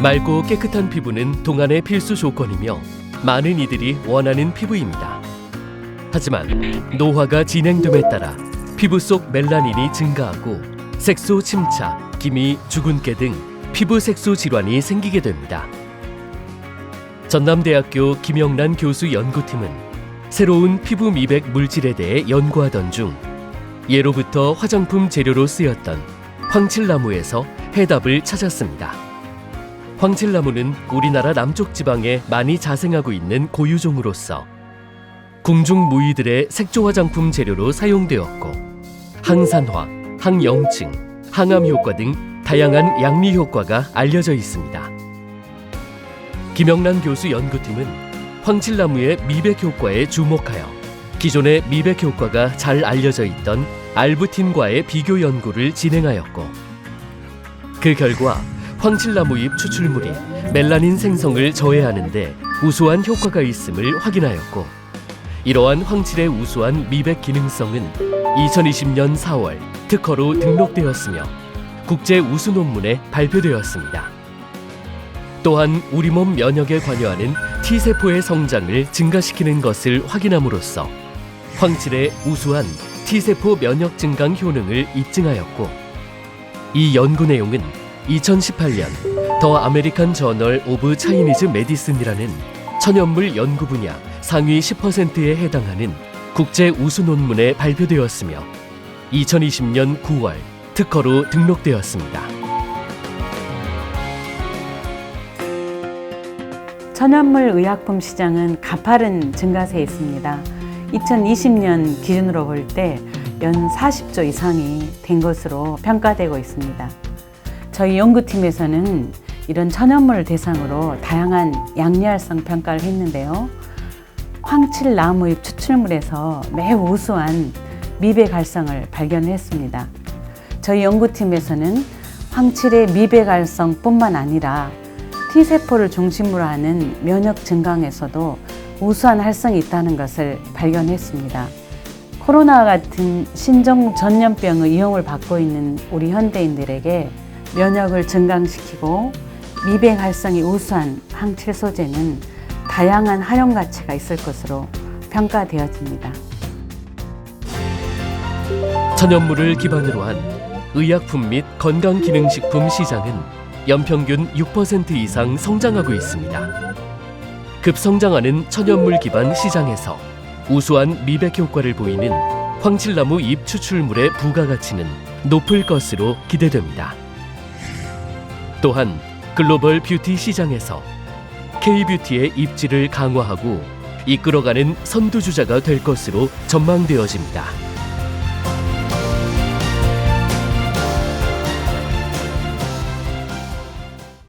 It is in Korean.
맑고 깨끗한 피부는 동안의 필수 조건이며 많은 이들이 원하는 피부입니다. 하지만 노화가 진행됨에 따라 피부 속 멜라닌이 증가하고 색소 침착, 기미, 주근깨 등 피부 색소 질환이 생기게 됩니다. 전남대학교 김영란 교수 연구팀은 새로운 피부 미백 물질에 대해 연구하던 중 예로부터 화장품 재료로 쓰였던 황칠나무에서 해답을 찾았습니다. 황칠나무는 우리나라 남쪽 지방에 많이 자생하고 있는 고유종으로서 궁중 무의들의 색조 화장품 재료로 사용되었고 항산화, 항염증, 항암 효과 등 다양한 양미 효과가 알려져 있습니다. 김영란 교수 연구팀은 황칠나무의 미백 효과에 주목하여 기존의 미백 효과가 잘 알려져 있던 알부틴과의 비교 연구를 진행하였고 그 결과 황칠나무 잎 추출물이 멜라닌 생성을 저해하는데 우수한 효과가 있음을 확인하였고 이러한 황칠의 우수한 미백 기능성은 2020년 4월 특허로 등록되었으며 국제 우수 논문에 발표되었습니다. 또한 우리 몸 면역에 관여하는 T세포의 성장을 증가시키는 것을 확인함으로써 황칠의 우수한 T세포 면역 증강 효능을 입증하였고 이 연구 내용은 2018년 더 아메리칸 저널 오브 차이니즈 메디슨이라는 천연물 연구 분야 상위 10%에 해당하는 국제 우수 논문에 발표되었으며 2020년 9월 특허로 등록되었습니다. 천연물 의약품 시장은 가파른 증가세에 있습니다. 2020년 기준으로 볼 때 연 40조 이상이 된 것으로 평가되고 있습니다. 저희 연구팀에서는 이런 천연물을 대상으로 다양한 양리활성 평가를 했는데요. 황칠 나무잎 추출물에서 매우 우수한 미백 활성을 발견했습니다. 저희 연구팀에서는 황칠의 미백 활성뿐만 아니라 T세포를 중심으로 하는 면역 증강에서도 우수한 활성이 있다는 것을 발견했습니다. 코로나 같은 신종 전염병의 이용을 받고 있는 우리 현대인들에게 면역을 증강시키고 미백 활성이 우수한 항칠 소재는 다양한 활용 가치가 있을 것으로 평가되어집니다. 천연물을 기반으로 한 의약품 및 건강기능식품 시장은 연평균 6% 이상 성장하고 있습니다. 급성장하는 천연물 기반 시장에서 우수한 미백 효과를 보이는 황칠나무 잎 추출물의 부가가치는 높을 것으로 기대됩니다. 또한 글로벌 뷰티 시장에서 K-뷰티의 입지를 강화하고 이끌어가는 선두주자가 될 것으로 전망되어집니다.